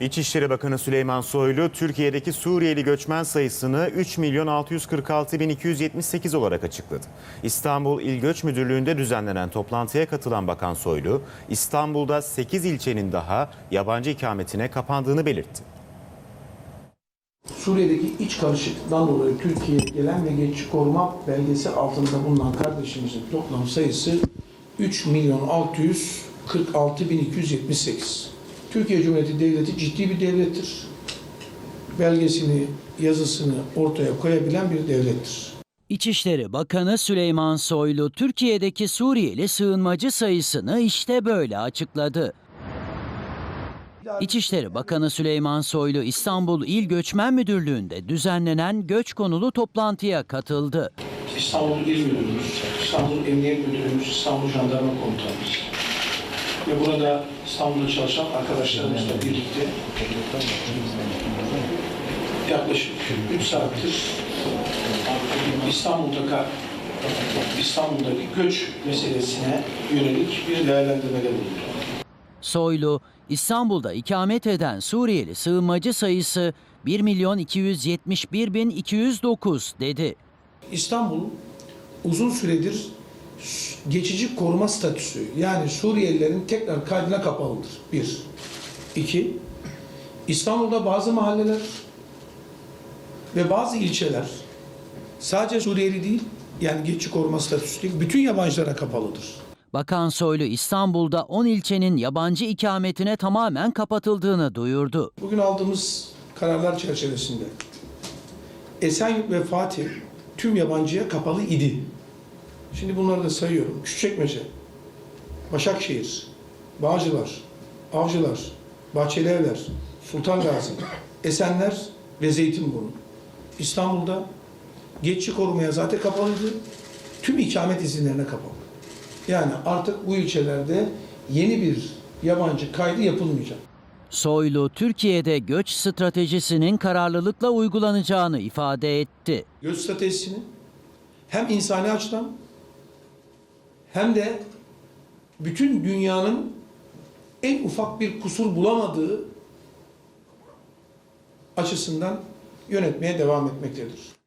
İçişleri Bakanı Süleyman Soylu, Türkiye'deki Suriyeli göçmen sayısını 3 milyon 646 bin 278 olarak açıkladı. İstanbul İl Göç Müdürlüğü'nde düzenlenen toplantıya katılan Bakan Soylu, İstanbul'da 8 ilçenin daha yabancı ikametine kapandığını belirtti. Suriye'deki iç karışıklıktan dolayı Türkiye'ye gelen ve geçici koruma belgesi altında bulunan kardeşimizin toplam sayısı 3 milyon 646 bin 278. Türkiye Cumhuriyeti Devleti ciddi bir devlettir. Belgesini, yazısını ortaya koyabilen bir devlettir. İçişleri Bakanı Süleyman Soylu Türkiye'deki Suriyeli sığınmacı sayısını işte böyle açıkladı. İçişleri Bakanı Süleyman Soylu İstanbul İl Göçmen Müdürlüğü'nde düzenlenen göç konulu toplantıya katıldı. İstanbul İl Müdürümüz, İstanbul Emniyet Müdürümüz, İstanbul Jandarma Komutanımız ve burada İstanbul'da çalışan arkadaşlarımızla birlikte yaklaşık 3 saattir İstanbul'da İstanbul'daki göç meselesine yönelik bir değerlendirmede bulundu. Soylu, İstanbul'da ikamet eden Suriyeli sığınmacı sayısı 1 milyon 271 bin 209 dedi. İstanbul uzun süredir geçici koruma statüsü yani Suriyelilerin tekrar kaydına kapalıdır. Bir. İki. İstanbul'da bazı mahalleler ve bazı ilçeler sadece Suriyeli değil yani geçici koruma statüsü değil bütün yabancılara kapalıdır. Bakan Soylu İstanbul'da 10 ilçenin yabancı ikametine tamamen kapatıldığını duyurdu. Bugün aldığımız kararlar çerçevesinde Esenyurt ve Fatih tüm yabancıya kapalı idi. Şimdi bunları da sayıyorum. Küçükçekmece, Başakşehir, Bağcılar, Avcılar, Bahçelievler, Sultan Gazi, Esenler ve Zeytinburnu. İstanbul'da geçici korumaya zaten kapalıydı. Tüm ikamet izinlerine kapalı. Yani artık bu ilçelerde yeni bir yabancı kaydı yapılmayacak. Soylu, Türkiye'de göç stratejisinin kararlılıkla uygulanacağını ifade etti. göç stratejisini hem insani açıdan hem de bütün dünyanın en ufak bir kusur bulamadığı açısından yönetmeye devam etmektedir.